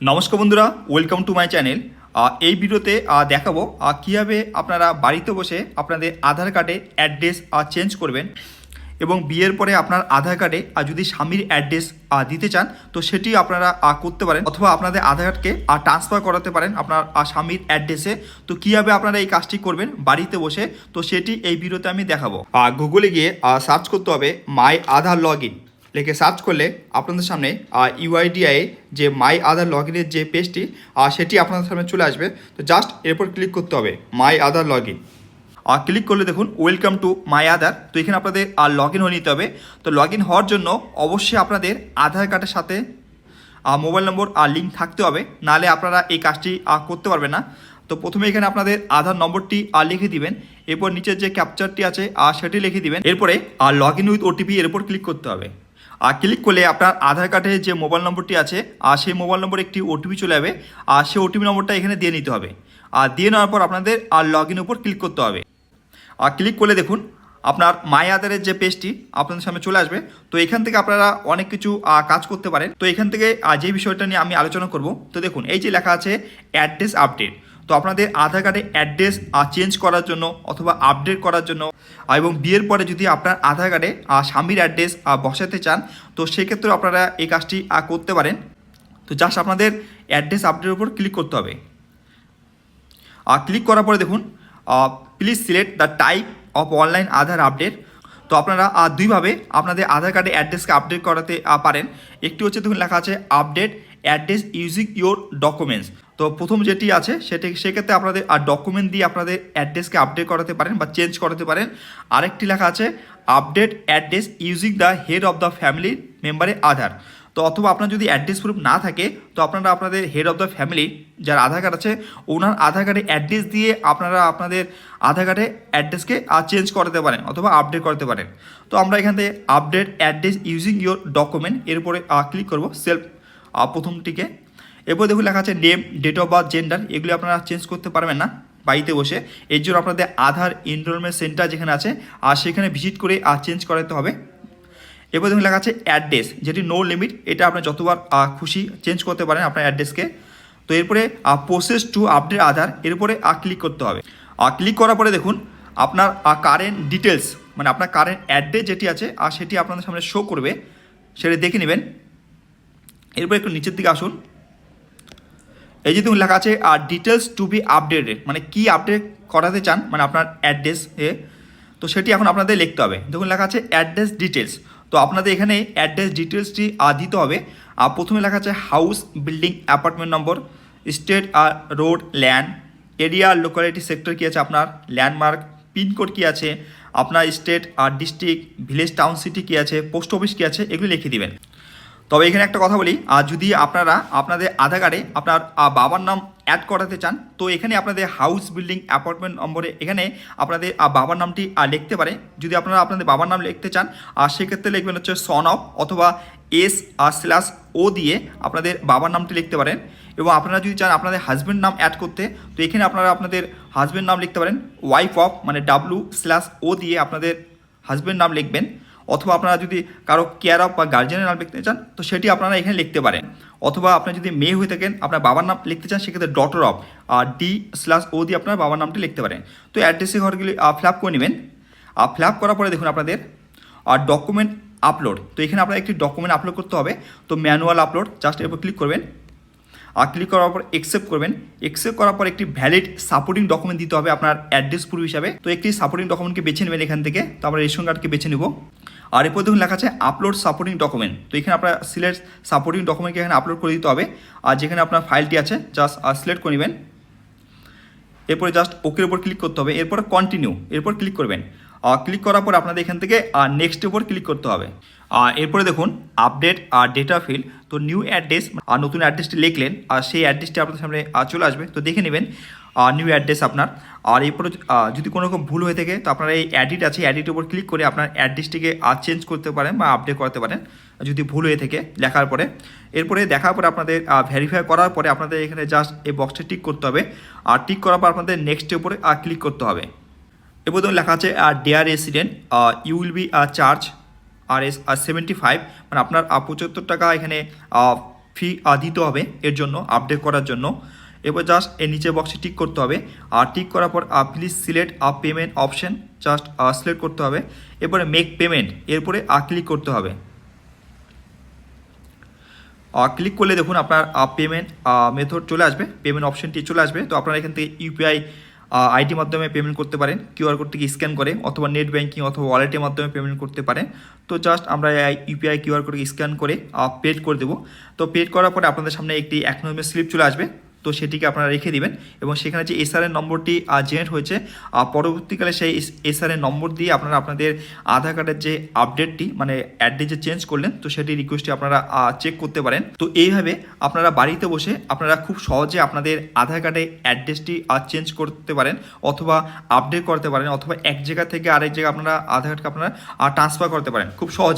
নমস্কার বন্ধুরা welcome to my channel এই ভিডিওতে দেখাবো কীভাবে আপনারা বাড়িতে বসে আপনাদের আধার কার্ডে অ্যাড্রেস চেঞ্জ করবেন এবং বিয়ের পরে আপনার আধার কার্ডে যদি স্বামীর অ্যাড্রেস দিতে চান, তো সেটি আপনারা করতে পারেন অথবা আপনাদের আধার কার্ডকে ট্রান্সফার করাতে পারেন আপনার স্বামীর অ্যাড্রেসে তো কীভাবে আপনারা এই কাজটি করবেন বাড়িতে বসে, তো সেটি এই ভিডিওতে আমি দেখাবো। গুগলে গিয়ে সার্চ করতে হবে মাই আধার লগ ইন লিখে সার্চ করলে আপনাদের সামনে ইউআইডিআই যে মাই আধার লগ ইনের যে পেজটি সেটি আপনাদের সামনে চলে আসবে। তো জাস্ট এরপর ক্লিক করতে হবে মাই আধার লগ ইন আর ক্লিক করলে দেখুন ওয়েলকাম টু মাই আধার তো এখানে আপনাদের আর লগ ইন হয়ে নিতে হবে। তো লগ ইন হওয়ার জন্য অবশ্যই আপনাদের আধার কার্ডের সাথে মোবাইল নম্বর আর লিঙ্ক থাকতে হবে। নাহলে আপনারা এই কাজটি করতে পারবেন না। তো প্রথমে এখানে আপনাদের আধার নম্বরটি আর লিখে দিবেন। এরপর নিচের যে ক্যাপচারটি আছে আর সেটি লিখে দিবেন। এরপরে আর লগ ইন উইথ ওটিপি এর উপর ক্লিক করতে হবে। আর ক্লিক করলে আপনার আধার কার্ডে যে মোবাইল নম্বরটি আছে, আর সেই মোবাইল নম্বরে একটি ওটিপি চলে যাবে, আর সেই ওটিপি নম্বরটা এখানে দিয়ে নিতে হবে। আর দিয়ে নেওয়ার পর আপনাদের আর লগ ইন উপর ক্লিক করতে হবে। আর ক্লিক করলে দেখুন, আপনার মাই আধারের যে পেজটি আপনাদের সামনে চলে আসবে। তো এখান থেকে আপনারা অনেক কিছু কাজ করতে পারেন। তো এখান থেকে যে বিষয়টা নিয়ে আমি আলোচনা করব, তো দেখুন, এই যে লেখা আছে অ্যাড্রেস আপডেট তো আপনাদের আধার কার্ডে অ্যাড্রেস চেঞ্জ করার জন্য অথবা আপডেট করার জন্য এবং বিয়ের পরে যদি আপনার আধার কার্ডে স্বামীর অ্যাড্রেস বসাতে চান, তো সেক্ষেত্রে আপনারা এই কাজটি করতে পারেন। তো জাস্ট আপনাদের অ্যাড্রেস আপডেটের উপর ক্লিক করতে হবে। আর ক্লিক করার পরে দেখুন please select the type of online Aadhaar update তো আপনারা দুইভাবে আপনাদের আধার কার্ডে অ্যাড্রেসকে আপডেট করাতে পারেন। একটি হচ্ছে দেখুন লেখা আছে update address using your documents তো প্রথম যেটি আছে, সেটি সেক্ষেত্রে আপনাদের আর ডকুমেন্ট দিয়ে আপনাদের অ্যাড্রেসকে আপডেট করাতে পারেন বা চেঞ্জ করাতে পারেন। আরেকটি লেখা আছে update address using the head of the family মেম্বারের আধার তো অথবা আপনার যদি অ্যাড্রেস প্রুফ না থাকে, তো আপনারা আপনাদের হেড অফ দ্য ফ্যামিলি যার আধার কার্ড আছে, ওনার আধার কার্ডে অ্যাড্রেস দিয়ে আপনারা আপনাদের আধার কার্ডে অ্যাড্রেসকে চেঞ্জ করাতে পারেন অথবা আপডেট করতে পারেন। তো আমরা এখান থেকে update address using your document এরপরে ক্লিক করব সেলফ প্রথমটিকে। এরপর দেখুন লেখা আছে name date of birth gender এগুলি আপনারা চেঞ্জ করতে পারবেন না, বাড়িতে বসে। এর জন্য আপনাদের আধার এনরোলমেন্ট সেন্টার যেখানে আছে, আর সেখানে ভিজিট করে আর চেঞ্জ করাতে হবে। এরপর দেখুন লেখা আছে অ্যাড্রেস যেটি নো লিমিট এটা আপনি যতবার খুশি চেঞ্জ করতে পারেন আপনার অ্যাড্রেসকে তো এরপরে প্রসেস টু আপডেট আধার এর উপরে ক্লিক করতে হবে। আর ক্লিক করার পরে দেখুন, আপনার কারেন্ট ডিটেলস মানে আপনার কারেন্ট অ্যাড্রেস যেটি আছে, আর সেটি আপনাদের সামনে শো করবে, সেটা দেখে নেবেন। এরপর একটু নিচের দিকে আসুন। এই যে দেখুন লেখা আছে, আর ডিটেলস টু বি আপডেটেড মানে কি আপডেট করাতে চান মানে আপনার অ্যাড্রেস এ, তো সেটি এখন আপনাদের লিখতে হবে। দেখুন লেখা আছে অ্যাড্রেস ডিটেলস তো আপনাদের এখানে অ্যাড্রেস ডিটেলসটি দিতে হবে। আর প্রথমে লেখা আছে house building apartment number state আর road land area locality sector কী আছে আপনার ল্যান্ডমার্ক পিনকোড কী আছে, আপনার স্টেট আর ডিস্ট্রিক্ট ভিলেজ টাউন সিটি কী আছে পোস্ট অফিস কী আছে, এগুলো লিখে দিবেন। তবে এখানে একটা কথা বলি, আর যদি আপনারা আপনাদের আধার কার্ডে আপনার বাবার নাম অ্যাড করাতে চান, তো এখানে আপনাদের হাউস বিল্ডিং অ্যাপার্টমেন্ট নম্বরে এখানে আপনাদের বাবার নামটি লিখতে পারে। যদি আপনারা আপনাদের বাবার নাম লিখতে চান আর সেক্ষেত্রে লিখবেন হচ্ছে সন অফ অথবা এস আর স্ল্যাশ ও দিয়ে আপনাদের বাবার নামটি লিখতে পারেন। এবং আপনারা যদি চান আপনাদের হাজব্যান্ড নাম অ্যাড করতে, তো এখানে আপনারা আপনাদের হাজব্যান্ড নাম লিখতে পারেন ওয়াইফ অফ মানে ডাব্লু স্ল্যাশ ও দিয়ে আপনাদের হাজব্যান্ড নাম লিখবেন। অথবা আপনারা যদি কারও কেয়ার অফ বা গার্জেনের নাম লিখতে চান, তো সেটি আপনারা এখানে লিখতে পারেন। অথবা আপনার যদি মেয়ে হয়ে থাকেন, আপনার বাবার নাম লিখতে চান, সেক্ষেত্রে ডটার অফ আর ডি স্ল্যাশ ও দিয়ে আপনার বাবার নামটি লিখতে পারেন। তো অ্যাড্রেসে ঘরগুলি ফিল করে নেবেন। আর ফিল আপ করার পরে দেখুন আপনাদের আর ডকুমেন্ট আপলোড তো এখানে আপনার একটি ডকুমেন্ট আপলোড করতে হবে। তো ম্যানুয়াল আপলোড জাস্ট এর উপর ক্লিক করবেন। আর ক্লিক করার পর একসেপ্ট করবেন। একসেপ্ট করার পর একটি ভ্যালিড সাপোর্টিং ডকুমেন্ট দিতে হবে আপনার অ্যাড্রেস প্রুফ হিসাবে। তো একটি সাপোর্টিং ডকুমেন্টকে বেছে নেবেন এখান থেকে। তো আমরা রেশন কার্ডকে বেছে নেব। আর এরপর দেখুন লেখা আছে আপলোড সাপোর্টিং ডকুমেন্ট তো এখানে আপনার সিলেক্ট সাপোর্টিং ডকুমেন্টকে এখানে আপলোড করে দিতে হবে। আর যেখানে আপনার ফাইলটি আছে জাস্ট সিলেক্ট করে নেবেন। এরপরে জাস্ট ওকের উপর ক্লিক করতে হবে। এরপর কন্টিনিউ এরপর ক্লিক করবেন। আর ক্লিক করার পর আপনাদের এখান থেকে আর নেক্সটের উপর ক্লিক করতে হবে। আর এরপরে দেখুন update R data fill to new address আর নতুন অ্যাড্রেসটি লিখলেন, আর সেই অ্যাড্রেসটি আপনার সামনে চলে আসবে। তো দেখে নেবেন নিউ অ্যাড্রেস আপনার। আর এরপরে যদি কোনো রকম ভুল হয়ে থাকে, তো আপনারা এই অ্যাডিট আছে অ্যাডিটের উপর ক্লিক করে আপনার অ্যাড্রেসটিকে আর চেঞ্জ করতে পারেন বা আপডেট করতে পারেন, যদি ভুল হয়ে থাকে লেখার পরে। এরপরে দেখার পরে আপনাদের ভেরিফাই করার পরে আপনাদের এখানে জাস্ট এই বক্সটা টিক করতে হবে। আর টিক করার পর আপনাদের নেক্সটের উপরে ক্লিক করতে হবে। এরপর দেখুন লেখা আছে dear resident you will be charge R S seventy five মানে আপনার পঁচাত্তর টাকা এখানে ফি দিতে হবে এর জন্য আপডেট করার জন্য। এবার জাস্ট এর নিচে বক্সে টিক করতে হবে। আর টিক করার পর please select a payment option just select করতে হবে। এরপরে মেক পেমেন্ট এরপরে আ ক্লিক করতে হবে। ক্লিক করলে দেখুন আপনার পেমেন্ট মেথড চলে আসবে। পেমেন্ট অপশনটি চলে আসবে। তো আপনারা এখান থেকে ইউপিআই আইডি মাধ্যমে পেমেন্ট করতে পারেন। কিউআর কোড থেকে স্ক্যান করে অথবা নেট ব্যাঙ্কিং অথবা ওয়ালেটের মাধ্যমে পেমেন্ট করতে পারেন। তো জাস্ট আমরা ইউপিআই কিউআর কোডকে স্ক্যান করে পেড করে দেবো। তো পেড করার পরে আপনাদের সামনে একটি এক নম্বর স্লিপ চলে আসবে। তো সেটিকে আপনারা রেখে দিবেন এবং সেখানে যে এসআরের নম্বরটি জেনারেট হয়েছে পরবর্তীকালে সেই এসআরের নম্বর দিয়ে আপনারা আপনাদের আধার কার্ডের যে আপডেটটি মানে অ্যাড্রেস যে চেঞ্জ করলেন, তো সেটি রিকোয়েস্টটি আপনারা চেক করতে পারেন। তো এইভাবে আপনারা বাড়িতে বসে আপনারা খুব সহজে আপনাদের আধার কার্ডে অ্যাড্রেসটি চেঞ্জ করতে পারেন অথবা আপডেট করতে পারেন অথবা এক জায়গা থেকে আরেক জায়গায় আপনারা আধার কার্ডকে আপনারা ট্রান্সফার করতে পারেন। খুব সহজে